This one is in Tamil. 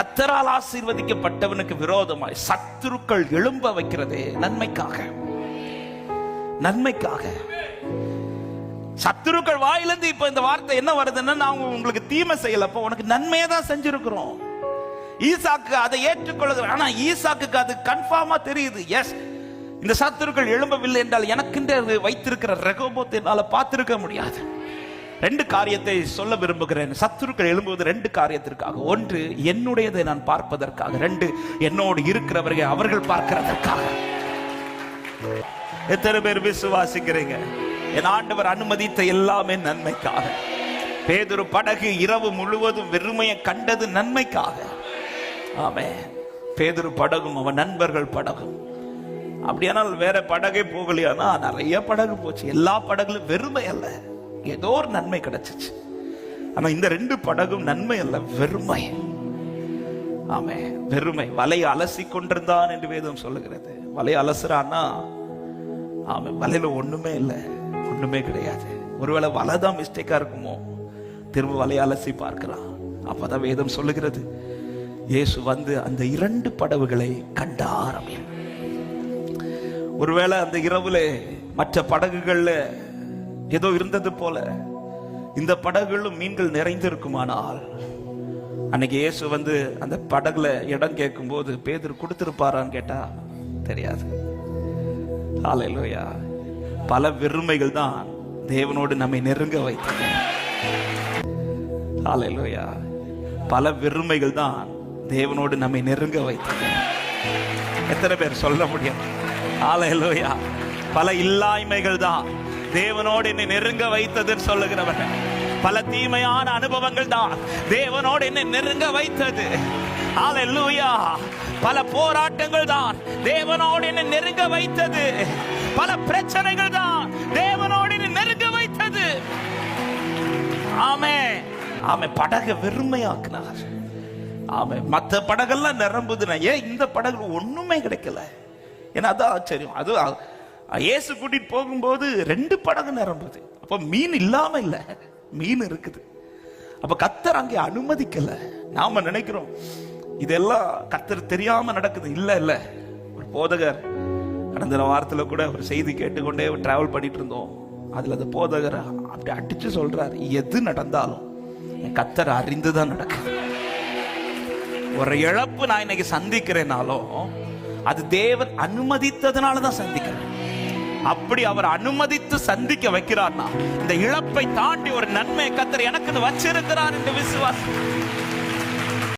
கத்தரால் ஆசீர்வதிக்கப்பட்டவனுக்கு விரோதமாய் சத்துருக்கள் எழும்ப வைக்கிறதே நன்மைக்காக. நன்மைக்காக. சத்துருக்கள் வாயிலிருந்து இப்ப இந்த வார்த்தை என்ன வருதுன்னா நான் உங்களுக்கு தீமை செய்யலப்ப உனக்கு நன்மையை தான் செஞ்சிருக்கிறோம். ஈசாக்கு அதை ஏற்றுக்கொள்ள ஆனா ஈசாக்கு அது கன்ஃபார்மா தெரியுது. எஸ் இந்த சத்துருக்கள் எழும்பவில்லை என்றால் எனக்கென்று வைத்திருக்கிற ரெகோபோத்தை என்னால பார்த்திருக்க முடியாது. ரெண்டு காரியத்தை சொல்ல விரும்புகிறேன். சத்துருக்கள் எழும்புவது ரெண்டு காரியத்திற்காக. ஒன்று என்னுடையதை நான் பார்ப்பதற்காக. ரெண்டு என்னோடு இருக்கிறவர்கள் அவர்கள் பார்க்கிறதற்காக. எத்தனை பேர் விசுவாசிக்கிறீங்க? என் ஆண்டவர் அனுமதித்த எல்லாமே நன்மைக்காக. பேதொரு படகு இரவு முழுவதும் வெறுமையை கண்டது நன்மைக்காக. ஆமே பேதொரு படகும் அவன் நண்பர்கள் படகும். அப்படியானால் வேற படகே போகலையானா? நிறைய படகு போச்சு. எல்லா படகுலும் வெறுமை அல்ல. ஏதோ ஒரு நன்மை கிடைச்சிச்சு. ஆனா இந்த ரெண்டு படகும் நன்மை அல்ல வெறுமை. ஆமே வெறுமை. வலையை அலசி கொண்டிருந்தான் என்று வேதம் சொல்லுகிறது. வலையை அலசுறான்னா ஆமே வலையில ஒண்ணுமே இல்லை. ஒண்ணுமே கிடையாது. ஒருவேளை வலை தான் மிஸ்டேக்கா இருக்குமோ? திரும்ப வலையை அலசி பார்க்கலாம் அப்பதான் வேதம் சொல்லுகிறது. இயேசு வந்து அந்த இரண்டு படகுகளை கண்டார் அப்படின்னு. ஒருவேளை அந்த இரவுல மற்ற படகுகள்ல ஏதோ இருந்தது போல. இந்த படகுகளும் மீன்கள் நிறைந்திருக்குமானால் அன்னைக்கு இயேசு வந்து அந்த படகுல இடம் கேட்கும் போது பேதர் கொடுத்திருப்பாரான்னு கேட்டா தெரியாது. ஹalleluya. பல வெறுமைகள் தான் தேவனோடு நம்மை நெருங்க வைத்தது. ஹalleluya. பல வெறுமைகள் தான் தேவனோடு நம்மை நெருங்க வைத்தது. எத்தனை பேர் சொல்ல முடியும்? ஹalleluya. பல இல்லாய்மைகள் தான் தேவனோடு என்னை நெருங்க வைத்ததுன்னு சொல்லுகிறவர்கள். பல தீமையான அனுபவங்கள் தான். தேவனோடு என்னை நெருங்க வைத்தது. ஹalleluya பல போராட்டங்கள் தான். தேவனோடு என்னை நெருங்க வைத்தது. பல பிரச்சனைகள் தான். தேவனோடு என்னை நெருங்க வைத்தது. ஆமே. ஆமே படகை வெறுமையாக்குனார். ஆமே மத்த படகெல்லாம் நிரம்புதுன்னா ஏன் இந்த படகு ஒண்ணுமே கிடைக்கல? ஏன்னா அதான் ஆச்சரியம். அது இயேசு கூட்டிட்டு போகும்போது ரெண்டு படகு நிரம்புது. அப்ப மீன் இல்லாம இல்ல. மீன் இருக்குது. அப்ப கத்தர் அங்கே அனுமதிக்கல. நாம நினைக்கிறோம் இதெல்லாம் கத்தர் தெரியாம நடக்குது. இல்ல இல்ல. ஒரு போதகர் கடந்த வாரத்துல கூட ஒரு செய்தி கேட்டுக்கொண்டே டிராவல் பண்ணிட்டு இருந்தோம். அதுல அந்த போதகர் அப்படி அடிச்சு சொல்றாரு எது நடந்தாலும் என் கத்தர் அறிந்துதான் நடக்குது. ஒரு இழப்பு நான் இன்னைக்கு சந்திக்கிறேனாலும் அது தேவன் அனுமதித்ததுனால தான் சந்திக்கிறேன். அப்படி அவர் அனுமதித்து சந்திக்க வைக்கிறார்னா இந்த இழப்பை தாண்டி ஒரு நன்மை கத்தர் எனக்கு வச்சிருக்கிறார் என்று விசுவாசம்